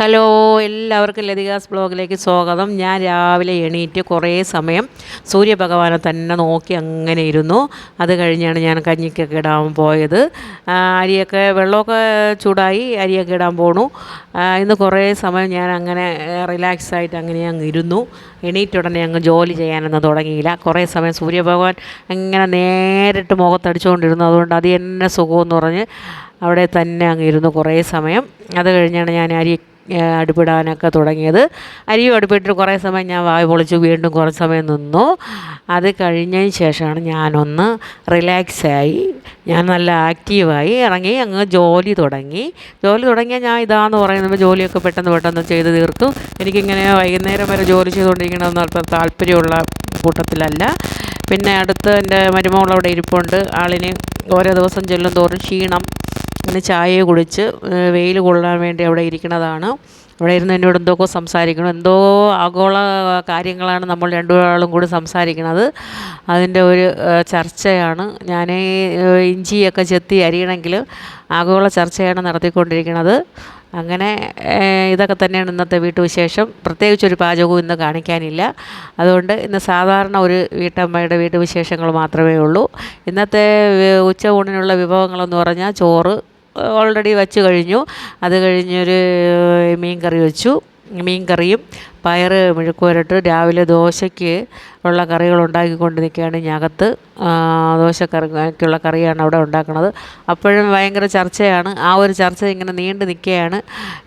Hello എല്ലാവർക്കും ലതികാസ് ബ്ലോഗിലേക്ക് സ്വാഗതം. ഞാൻ രാവിലെ എണീറ്റ് കുറേ സമയം സൂര്യഭഗവാനെ തന്നെ നോക്കി അങ്ങനെ ഇരുന്നു. അത് കഴിഞ്ഞാണ് ഞാൻ കഞ്ഞിക്കൊക്കെ ഇടാൻ പോയത്. അരിയൊക്കെ വെള്ളമൊക്കെ ചൂടായി അരിയൊക്കെ ഇടാൻ പോണു. ഇന്ന് കുറേ സമയം ഞാൻ അങ്ങനെ റിലാക്സ് ആയിട്ട് അങ്ങനെ അങ്ങ് ഇരുന്നു. എണീറ്റ ഉടനെ അങ്ങ് ജോലി ചെയ്യാനൊന്നും തുടങ്ങിയില്ല. കുറേ സമയം സൂര്യഭഗവാൻ അങ്ങനെ നേരിട്ട് മുഖത്തടിച്ചുകൊണ്ടിരുന്നു. അതുകൊണ്ട് അത് എന്നെ സുഖമെന്ന് പറഞ്ഞ് അവിടെ തന്നെ അങ്ങ് ഇരുന്നു കുറേ സമയം. അത് കഴിഞ്ഞാണ് ഞാൻ അരി അടുപ്പിടാനൊക്കെ തുടങ്ങിയത്. അരിയും അടുപ്പിട്ട് കുറേ സമയം ഞാൻ വായ പൊളിച്ചു വീണ്ടും കുറേ സമയം നിന്നു. അത് കഴിഞ്ഞതിന് ശേഷമാണ് ഞാനൊന്ന് റിലാക്സായി. ഞാൻ നല്ല ആക്റ്റീവായി ഇറങ്ങി അങ്ങ് ജോലി തുടങ്ങി. ജോലി തുടങ്ങിയാൽ ഞാൻ ഇതാന്ന് പറയുന്നത് ജോലിയൊക്കെ പെട്ടെന്ന് പെട്ടെന്ന് ചെയ്ത് തീർത്തു. എനിക്കിങ്ങനെ വൈകുന്നേരം വരെ ജോലി ചെയ്തുകൊണ്ടിരിക്കണമെന്ന് അല്പം താല്പര്യമുള്ള കൂട്ടത്തിലല്ല. പിന്നെ അടുത്ത് എന്റെ മരുമകൾ അവിടെ ഇരിപ്പുണ്ട്. ആളിന് ഓരോ ദിവസം ചെല്ലും തോറും ക്ഷീണം അങ്ങനെ ചായ കുടിച്ച് വെയിൽ കൊള്ളാൻ വേണ്ടി അവിടെ ഇരിക്കുന്നതാണ്. അവിടെ ഇരുന്ന് എന്നോട് എന്തൊക്കെ സംസാരിക്കണം എന്തോ ആഗോള കാര്യങ്ങളാണ് നമ്മൾ രണ്ടുപേരാളും കൂടി സംസാരിക്കുന്നത്. അതിന്റെ ഒരു ചർച്ചയാണ്. ഞാൻ ഇഞ്ചിയൊക്കെ ചെത്തി അരിയണമെങ്കിൽ ആഗോള ചർച്ചയാണ് നടത്തിക്കൊണ്ടിരിക്കുന്നത്. അങ്ങനെ ഇതൊക്കെ തന്നെയാണ് ഇന്നത്തെ വീട്ടുവിശേഷം പ്രത്യേകിച്ചൊരു പാചകവും ഇന്ന് കാണിക്കാനില്ല. അതുകൊണ്ട് ഇന്ന് സാധാരണ ഒരു വീട്ടമ്മയുടെ വീട്ടുവിശേഷങ്ങൾ മാത്രമേ ഉള്ളൂ. ഇന്നത്തെ വി- ഉച്ച ഊണിനുള്ള വിഭവങ്ങളെന്ന് പറഞ്ഞാൽ ചോറ് ഓൾറെഡി വെച്ച് കഴിഞ്ഞു. അത് കഴിഞ്ഞൊരു മീൻ കറി വെച്ചു. മീൻ കറിയും പയർ മെഴുക്കുവരട്ട് രാവിലെ ദോശയ്ക്ക് ഉള്ള കറികൾ ഉണ്ടാക്കിക്കൊണ്ട് നിൽക്കുകയാണ് ഞകത്ത് ദോശക്കറിക്കുള്ള കറിയാണ് അവിടെ ഉണ്ടാക്കുന്നത്. അപ്പോഴും ഭയങ്കര ചർച്ചയാണ്. ആ ഒരു ചർച്ച ഇങ്ങനെ നീണ്ടു നിൽക്കുകയാണ്.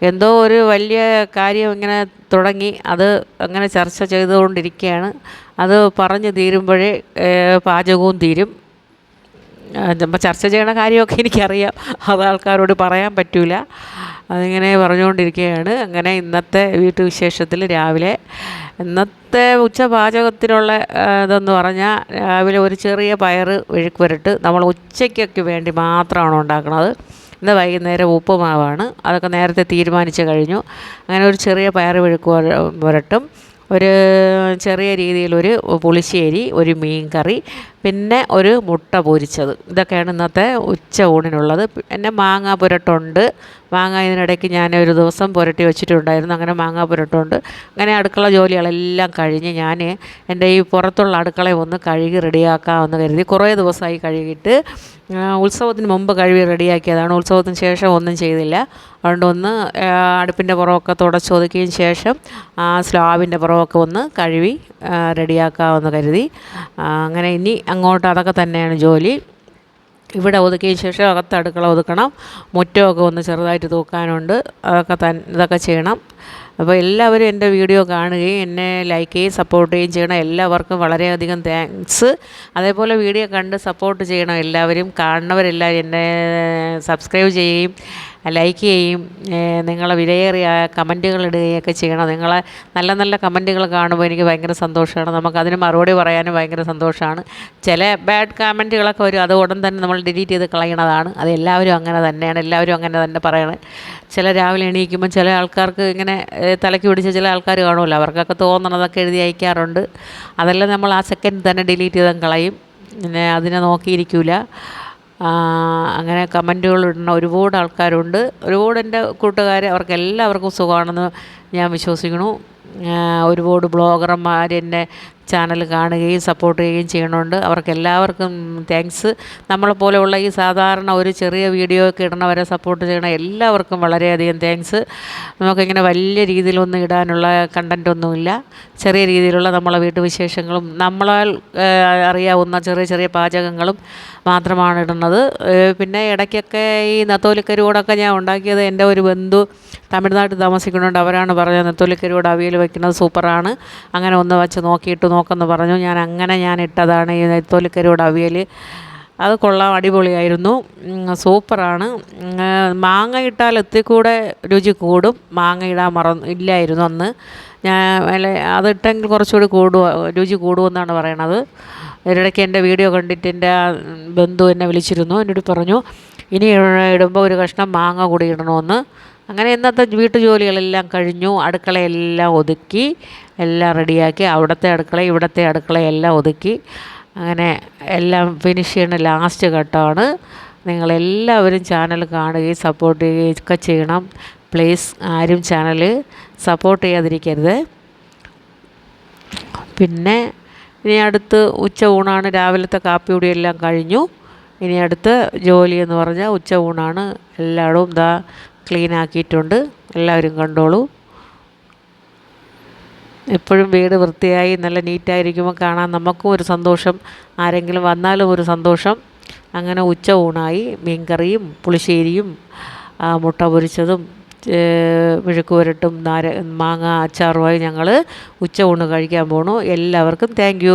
എന്തോ ഒരു വലിയ കാര്യം ഇങ്ങനെ തുടങ്ങി. അത് അങ്ങനെ ചർച്ച ചെയ്തുകൊണ്ടിരിക്കുകയാണ്. അത് പറഞ്ഞു തീരുമ്പോഴേ പാചകവും തീരും. ചർച്ച ചെയ്യണ കാര്യമൊക്കെ എനിക്കറിയാം. അത് ആൾക്കാരോട് പറയാൻ പറ്റൂല. അതിങ്ങനെ പറഞ്ഞുകൊണ്ടിരിക്കുകയാണ്. അങ്ങനെ ഇന്നത്തെ വീട്ടുവിശേഷത്തിൽ രാവിലെ ഇന്നത്തെ ഉച്ച പാചകത്തിനുള്ള ആ, ഇതെന്ന് പറഞ്ഞാൽ രാവിലെ ഒരു ചെറിയ പയറ് വരട്ട് നമ്മൾ ഉച്ചയ്ക്കൊക്കെ വേണ്ടി മാത്രമാണ് ഉണ്ടാക്കുന്നത് ഇന്ന് വൈകുന്നേരം ഉപ്പുമാവാണ്. അതൊക്കെ നേരത്തെ തീരുമാനിച്ച് കഴിഞ്ഞു. അങ്ങനെ ഒരു ചെറിയ പയറ് വഴുക്ക് വര- വരട്ടും ഒരു ചെറിയ രീതിയിലൊരു പുളിശ്ശേരി ഒരു മീൻ കറി പിന്നെ ഒരു മുട്ട പൊരിച്ചത്. ഇതൊക്കെയാണ് ഇന്നത്തെ ഉച്ച ഊണിനുള്ളത്. പിന്നെ മാങ്ങ പുരട്ടുണ്ട്. മാങ്ങ ഇതിനിടയ്ക്ക് ഞാൻ ഒരു ദിവസം പുരട്ടി വെച്ചിട്ടുണ്ടായിരുന്നു. അങ്ങനെ മാങ്ങ പുരട്ടുണ്ട്. അങ്ങനെ അടുക്കള ജോലികളെല്ലാം കഴിഞ്ഞ് ഞാൻ എന്റെ ഈ പുറത്തുള്ള അടുക്കളയെ ഒന്ന് കഴുകി റെഡിയാക്കാമെന്ന് കരുതി കുറേ ദിവസമായി കഴുകിയിട്ട് ഉത്സവത്തിന് മുമ്പ് കഴുകി റെഡിയാക്കിയതാണ്. ഉത്സവത്തിന് ശേഷം ഒന്നും ചെയ്തില്ല. അതുകൊണ്ട് ഒന്ന് അടുപ്പിന്റെ പുറമൊക്കെ തുടച്ചൊതുക്കിയതിന് ശേഷം ആ സ്ലാബിന്റെ പുറമൊക്കെ ഒന്ന് കഴുകി റെഡിയാക്കാമെന്ന് കരുതി. അങ്ങനെ ഇനി അങ്ങോട്ട് അതൊക്കെ തന്നെയാണ് ജോലി. ഇവിടെ ഒതുക്കിയ ശേഷം അകത്ത് അടുക്കള ഒതുക്കണം. മുറ്റമൊക്കെ ഒന്ന് ചെറുതായിട്ട് തൂക്കാനുണ്ട്. അതൊക്കെ തൻ ഇതൊക്കെ ചെയ്യണം. അപ്പോൾ എല്ലാവരും എന്റെ വീഡിയോ കാണുകയും എന്നെ ലൈക്ക് ചെയ്യുകയും സപ്പോർട്ട് ചെയ്യുകയും ചെയ്യണം. എല്ലാവർക്കും വളരെയധികം താങ്ക്സ് അതേപോലെ വീഡിയോ കണ്ട് സപ്പോർട്ട് ചെയ്യണം എല്ലാവരും. കാണുന്നവരെല്ലാവരും എന്നെ സബ്സ്ക്രൈബ് ചെയ്യുകയും ലൈക്ക് ചെയ്യുകയും നിങ്ങളെ വിലയേറിയ കമന്റുകൾ ഇടുകയൊക്കെ ചെയ്യണം. നിങ്ങളെ നല്ല നല്ല കമന്റുകൾ കാണുമ്പോൾ എനിക്ക് ഭയങ്കര സന്തോഷമാണ്. നമുക്ക് നമുക്കതിന് മറുപടി പറയാനും ഭയങ്കര സന്തോഷമാണ്. ചില ബാഡ് കമന്റുകളൊക്കെ വരും. അത് ഉടൻ തന്നെ നമ്മൾ ഡിലീറ്റ് ചെയ്ത് കളയണതാണ്. അത് എല്ലാവരും അങ്ങനെ തന്നെയാണ്. എല്ലാവരും അങ്ങനെ തന്നെ പറയണത് ചില രാവിലെ എണീക്കുമ്പോൾ ചില ആൾക്കാർക്ക് ഇങ്ങനെ തലയ്ക്ക് പിടിച്ച ചില ആൾക്കാർ കാണുമല്ലോ. അവർക്കൊക്കെ തോന്നണതൊക്കെ എഴുതി അയക്കാറുണ്ട്. അതെല്ലാം നമ്മൾ ആ സെക്കൻഡ് തന്നെ ഡിലീറ്റ് ചെയ്ത് കളയും. പിന്നെ അതിനെ നോക്കിയിരിക്കില്ല അങ്ങനെ കമന്റുകൾ ഇടുന്ന ഒരുപാട് ആൾക്കാരുണ്ട്. ഒരുപാട് എന്റെ കൂട്ടുകാർ അവർക്ക് എല്ലാവർക്കും സുഖമാണെന്ന് ഞാൻ വിശ്വസിക്കുന്നു. ഒരുപാട് ബ്ലോഗർമാർ എന്റെ ചാനൽ കാണുകയും സപ്പോർട്ട് ചെയ്യുകയും ചെയ്യണമുണ്ട് അവർക്ക് എല്ലാവർക്കും താങ്ക്സ് നമ്മളെപ്പോലെയുള്ള ഈ സാധാരണ ഒരു ചെറിയ വീഡിയോ ഒക്കെ ഇടണവരെ സപ്പോർട്ട് ചെയ്യണ എല്ലാവർക്കും വളരെയധികം താങ്ക്സ് നമുക്കിങ്ങനെ വലിയ രീതിയിലൊന്നും ഇടാനുള്ള കണ്ടന്റ് ഒന്നുമില്ല. ചെറിയ രീതിയിലുള്ള നമ്മളെ വീട്ടുവിശേഷങ്ങളും നമ്മളാൽ അറിയാവുന്ന ചെറിയ ചെറിയ പാചകങ്ങളും മാത്രമാണ് ഇടുന്നത്. പിന്നെ ഇടയ്ക്കൊക്കെ ഈ നത്തോലിക്കരുവോടൊക്കെ ഞാൻ ഉണ്ടാക്കിയത് എന്റെ ഒരു ബന്ധു തമിഴ്നാട്ടിൽ താമസിക്കുന്നുണ്ട്. അവരാണ് പറഞ്ഞത് നത്തോലിക്കരുവോട് അവിയൽ വയ്ക്കുന്നത് സൂപ്പറാണ്. അങ്ങനെ ഒന്ന് വച്ച് നോക്കിയിട്ട് നോക്കെന്ന് പറഞ്ഞു. ഞാൻ അങ്ങനെ ഞാൻ ഇട്ടതാണ്. ഈ നെത്തോലിക്കരിയോട് അവിയൽ അത് കൊള്ളാം അടിപൊളിയായിരുന്നു. സൂപ്പറാണ്. മാങ്ങ ഇട്ടാൽ എത്തിക്കൂടെ രുചി കൂടും. മാങ്ങ ഇടാൻ മറന്നു ഇല്ലായിരുന്നു അന്ന്. ഞാൻ അല്ലെ അതിട്ടെങ്കിൽ കുറച്ചുകൂടി കൂടുക രുചി കൂടുമെന്നാണ് പറയണത്. ഇടയ്ക്ക് എന്റെ വീഡിയോ കണ്ടിട്ട് എന്റെ ബന്ധു എന്നെ വിളിച്ചിരുന്നു. എന്നോട് പറഞ്ഞു ഇനി ഇടുമ്പോൾ ഒരു കഷ്ണം മാങ്ങ കൂടി ഇടണമെന്ന് അങ്ങനെ ഇന്നത്തെ വീട്ടു ജോലികളെല്ലാം കഴിഞ്ഞു. അടുക്കളയെല്ലാം ഒതുക്കി എല്ലാം റെഡിയാക്കി. അവിടുത്തെ അടുക്കള ഇവിടുത്തെ അടുക്കളയെല്ലാം ഒതുക്കി. അങ്ങനെ എല്ലാം ഫിനിഷ് ചെയ്യുന്ന ലാസ്റ്റ് ഘട്ടമാണ്. നിങ്ങളെല്ലാവരും ചാനൽ കാണുകയും സപ്പോർട്ട് ചെയ്യുകയും ഒക്കെ ചെയ്യണം. പ്ലീസ് ആരും ചാനൽ സപ്പോർട്ട് ചെയ്യാതിരിക്കരുത്. പിന്നെ ഇനി അടുത്ത് ഉച്ച ഊണാണ്. രാവിലത്തെ കാപ്പിയുടി എല്ലാം കഴിഞ്ഞു. ഇനി അടുത്ത് ജോലി എന്ന് പറഞ്ഞാൽ ഉച്ച ഊണാണ്. എല്ലായിടവും ഇതാ ക്ലീൻ ആക്കിയിട്ടുണ്ട് എല്ലാവരും കണ്ടോളൂ. എപ്പോഴും വീട് വൃത്തിയായി നല്ല നീറ്റായിരിക്കുമ്പോൾ കാണാൻ നമുക്കും ഒരു സന്തോഷം. ആരെങ്കിലും വന്നാലും ഒരു സന്തോഷം. അങ്ങനെ ഉച്ച ഊണായി. മീൻകറിയും പുളിശ്ശേരിയും മുട്ട പൊരിച്ചതും മെഴുക്ക് പുരട്ടും നാര മാങ്ങ അച്ചാറുമായി ഞങ്ങൾ ഉച്ച ഊണ് കഴിക്കാൻ പോണു. എല്ലാവർക്കും താങ്ക്